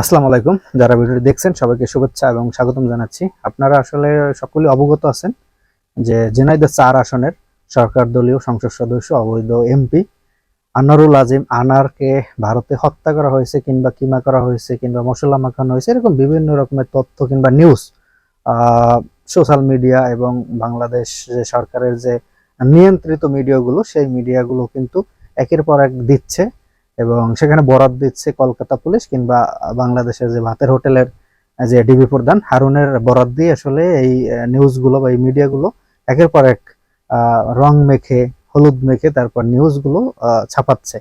আসসালামু আলাইকুম। যারা ভিডিওটি দেখছেন, সবাইকে শুভেচ্ছা এবং স্বাগতম জানাচ্ছি। আপনারা আসলে সকলেই অবগত আছেন যে জেনাইদা চার আসনের সরকার দলীয় সংসদ সদস্য, অবৈধ এমপি আনারুল আজিম আনারকে ভারতে হত্যা করা হয়েছে কিংবা কিমা করা হয়েছে কিংবা মশলা মাখানো হয়েছে, এরকম বিভিন্ন রকমের তথ্য কিংবা নিউজ সোশ্যাল মিডিয়া এবং বাংলাদেশ যে সরকারের যে নিয়ন্ত্রিত মিডিয়াগুলো সেই মিডিয়াগুলো কিন্তু একের পর এক দিচ্ছে। এবং সেখানে বরাদ দিচ্ছে কলকাতা পুলিশ কিংবা বাংলাদেশের যে ভাতের হোটেলের যে ডিবি প্রধান হারুনের বরাদ দিয়ে আসলে এই নিউজগুলো বা এই মিডিয়াগুলো একের পর এক রং মেখে, হলুদ মেখে তারপর নিউজগুলো ছাপাচ্ছে।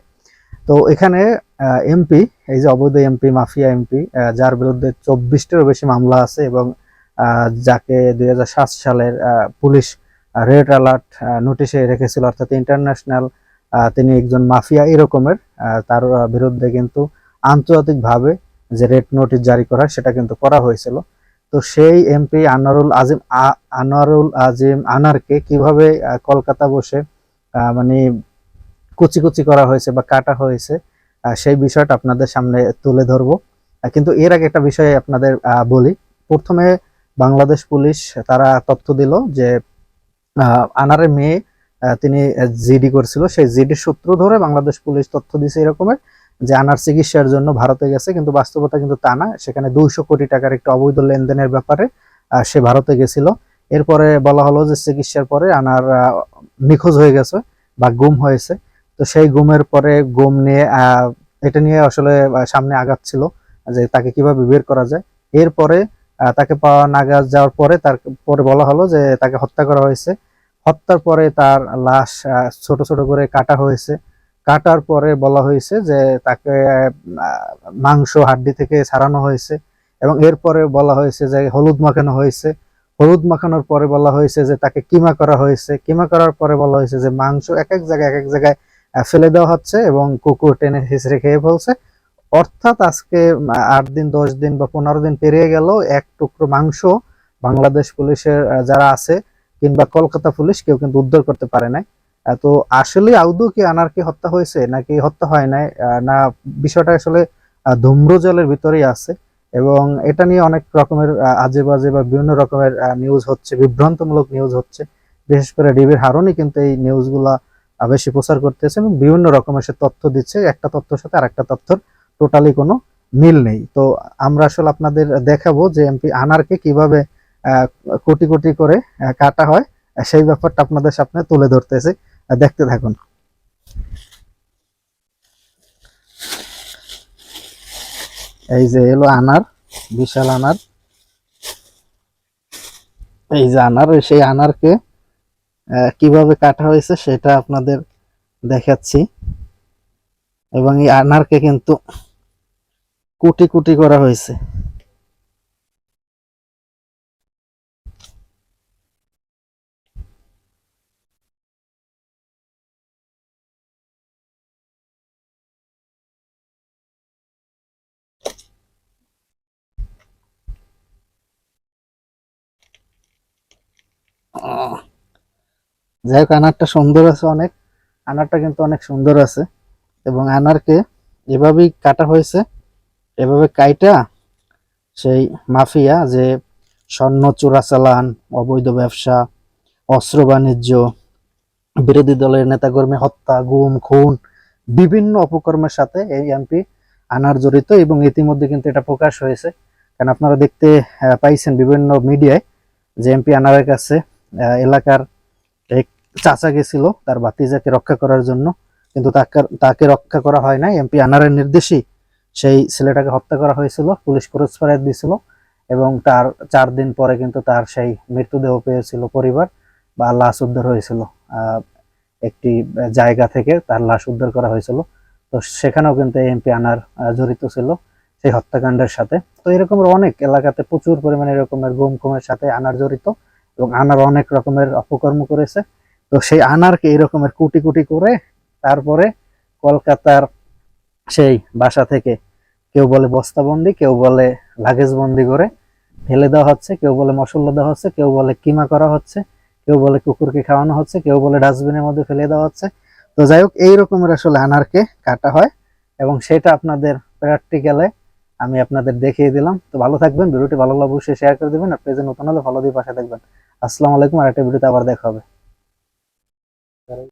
তো এখানে এমপি এই যে অবৈধ এমপি মাফিয়া এমপি যার বিরুদ্ধে চব্বিশটিরও বেশি মামলা আছে এবং যাকে দুই হাজার সাত সালের পুলিশ রেড অ্যালার্ট নোটিশে রেখেছিল অর্থাৎ ইন্টারন্যাশনাল তিনি একজন মাফিয়া এরকমের তার বিরুদ্ধে কিন্তু আন্তর্জাতিকভাবে যে রেড নোটিশ জারি করা সেটা কিন্তু করা হয়েছিল। তো সেই এমপি আনোয়ারুল আজিম আনোয়ারুল আজিম আনারকে কীভাবে কলকাতা বসে মানে কুচি কুচি করা হয়েছে বা কাটা হয়েছে সেই বিষয়টা আপনাদের সামনে তুলে ধরবো। কিন্তু এর আগে একটা বিষয় আপনাদের বলি। প্রথমে বাংলাদেশ পুলিশ তারা তথ্য দিল যে আনারের মেয়ে তিনি জিডি করছিল। সেই জিডি সূত্র ধরে বাংলাদেশ পুলিশ তথ্য দিছে এরকমের যে আনার চিকিৎসার জন্য ভারতে গেছে, কিন্তু বাস্তবতা কিন্তু তা না। সেখানে দুইশো কোটি টাকার একটা অবৈধ লেনদেনের ব্যাপারে সে ভারতে গেছিল। এরপরে বলা হলো যে চিকিৎসার পরে আনার নিখোঁজ হয়ে গেছে বা গুম হয়েছে। তো সেই গুমের পরে গুম নিয়ে এটা নিয়ে আসলে সামনে আগাচ্ছিল যে তাকে কীভাবে বের করা যায়। এরপরে তাকে পাওয়া নাগাদ যাওয়ার পরে তার, পরে বলা হলো যে তাকে হত্যা করা হয়েছে। হত্যার পরে তার লাশ ছোট ছোট করে কাটা হয়েছে। কাটার পরে বলা হয়েছে যে তাকে মাংস, হাড্ডি থেকে ছাড়ানো হয়েছে এবং এরপরে বলা হয়েছে যে হলুদ মাখানো হয়েছে। হলুদ মাখানোর পরে বলা হয়েছে যে তাকে কিমা করা হয়েছে। কিমা করার পরে বলা হয়েছে যে মাংস এক এক জায়গায়, এক এক জায়গায় ফেলে দেওয়া হচ্ছে এবং কুকুর টেনে হিসড়ে খেয়ে ফেলছে। অর্থাৎ আজকে আট দিন, দশ দিন বা পনেরো দিন পেরিয়ে গেল। এক টুকরো মাংস বাংলাদেশ পুলিশের যারা আছে কিংবা কলকাতা পুলিশ কেউ কিন্তু উদ্ধার করতে পারে নাই। তো আসলে আউদু কি আনারকে হত্যা হয়েছে নাকি হত্যা হয় নাই না, বিষয়টা আসলে ধূম্রজলের ভিতরেই আছে এবং এটা নিয়ে অনেক রকমের আজে বাজে বা বিভিন্ন রকমের নিউজ হচ্ছে, বিভ্রান্তমূলক নিউজ হচ্ছে। বিশেষ করে ডিবির হারনই কিন্তু এই নিউজগুলা বেশি প্রচার করতেছে এবং বিভিন্ন রকমের সে তথ্য দিচ্ছে, একটা তথ্যের সাথে আর একটা তথ্যর টোটালি কোনো মিল নেই। তো আমরা আসলে আপনাদের দেখাবো যে এমপি আনারকে কীভাবে কোটি কোটি করে কাটা হয়। সেই ব্যাপারটা আপনাদের সামনে তুলে ধরতেছি। দেখতে থাকুন। এই যে এলো আনার, বিশাল আনার। এই যে আনার, সেই আনারকে কীভাবে কাটা হয়েছে সেটা আপনাদের দেখাচ্ছি। এবং এই আনারকে কিন্তু কুটি কুটি করা হয়েছে। যাই হোক, আনারটা সুন্দর আছে অনেক। আনারটা কিন্তু অনেক সুন্দর আছে। এবং আনারকে এভাবেই কাটা হয়েছে। এভাবে কাইটা সেই মাফিয়া, যে স্বর্ণ, চোরাচালান, অবৈধ ব্যবসা, অস্ত্র বাণিজ্য, বিরোধী দলের নেতাকর্মী হত্যা, গুম, খুন, বিভিন্ন অপকর্মের সাথে এই এমপি আনার জড়িত এবং ইতিমধ্যে কিন্তু এটা প্রকাশ হয়েছে। কারণ আপনারা দেখতে পাইছেন বিভিন্ন মিডিয়ায় যে এমপি আনারের কাছে এলাকার এক চাচা গেছিল, তার ভাতিজাকে রক্ষা করার জন্য। কিন্তু তাকে তাকে রক্ষা করা হয় নাই। এমপি আনারের নির্দেশেই সেই ছেলেটাকে হত্যা করা হয়েছিল, পুলিশ ক্রস ফায়ার দিয়েছিল এবং তার চার দিন পরে কিন্তু তার সেই মৃতদেহ পেয়েছিল পরিবার বা লাশ উদ্ধার হয়েছিল। একটি জায়গা থেকে তার লাশ উদ্ধার করা হয়েছিল। তো সেখানেও কিন্তু এমপি আনার জড়িত ছিল সেই হত্যাকাণ্ডের সাথে। তো এরকমের অনেক এলাকাতে প্রচুর পরিমাণে এরকমের গুম খুমের সাথে আনার জড়িত। এবং আনার অনেক রকমের অপকর্ম করেছে। তো সেই আনারকে এরকমের কুটি কুটি করে তারপরে কলকাতার সেই বাসা থেকে কেউ বলে বস্তাবন্দি, কেউ বলে লাগেজ বন্দি করে ফেলে দেওয়া হচ্ছে, কেউ বলে মশলা দেওয়া হচ্ছে, কেউ বলে কিমা করা হচ্ছে, কেউ বলে কুকুরকে খাওয়ানো হচ্ছে, কেউ বলে ডাস্টবিনের মধ্যে ফেলে দেওয়া হচ্ছে। তো যাই হোক এই রকমের আসলে আনারকে কাটা হয় এবং সেটা আপনাদের প্র্যাকটিক্যালে আমি আপনাদের দেখিয়ে দিলাম। তো ভালো থাকবেন, ভিডিওটি ভালো লাগলে অবশ্যই শেয়ার করে দেবেন আর পেজে নতুন হলে ফলো দিয়ে পাশে থাকবেন। আসসালামু আলাইকুম আর একটা ভিডিওতে আবার দেখা হবে।